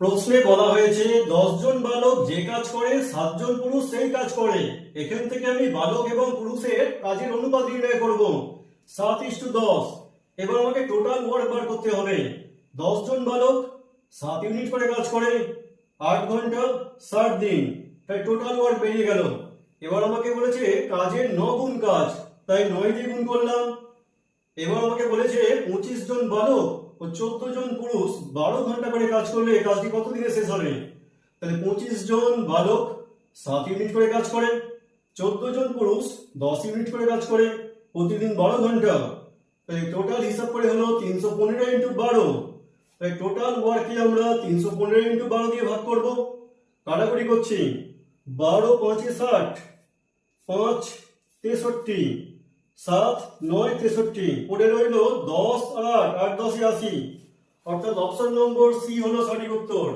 প্রশ্নে বলা হয়েছে জন বালক যে কাজ করে, সাতজন পুরুষ সেই কাজ করে। এখান থেকে আমি বালক এবং পুরুষের কাজের অনুপাত নির্ণয় করব। সাত ইস্টু দশ। এবার আমাকে টোটাল ওয়ার্ক বার করতে হবে। জন বালক সাত ইউনিট করে কাজ করে, আট ঘণ্টা, ষাট দিন। তাই টোটাল ওয়ার্ক বেরিয়ে গেল। এবার আমাকে বলেছে, কাজের ন গুণ কাজ। তাই নয় দিয়ে গুণ করলাম। এবার আমাকে বলেছে, পঁচিশ জন বালক ও চোদ্দ জন পুরুষ, বারো ঘণ্টা করে কাজ করলে কাজটি কত দিনে শেষ হবে? তাহলে পঁচিশ জন বালক সাত ইউনিট করে কাজ করে, চোদ্দ জন পুরুষ দশ ইউনিট করে কাজ করে, প্রতিদিন বারো ঘণ্টা। তাই টোটাল হিসাব করে হলো তিনশো পনেরো ইন্টু বারো। তাই টোটাল ওয়ার্কে আমরা তিনশো পনেরো ইন্টু বারো দিয়ে ভাগ করব। কাটাকুটি করছি। বারো, পাঁচে ষাট, পাঁচ, তেষট্টি। সাত, নয়, তেষট্টি, পড়ে রইল দশ, আট আট, দশে আশি। অর্থাৎ অপশন নম্বর সি হলো সঠিক উত্তর।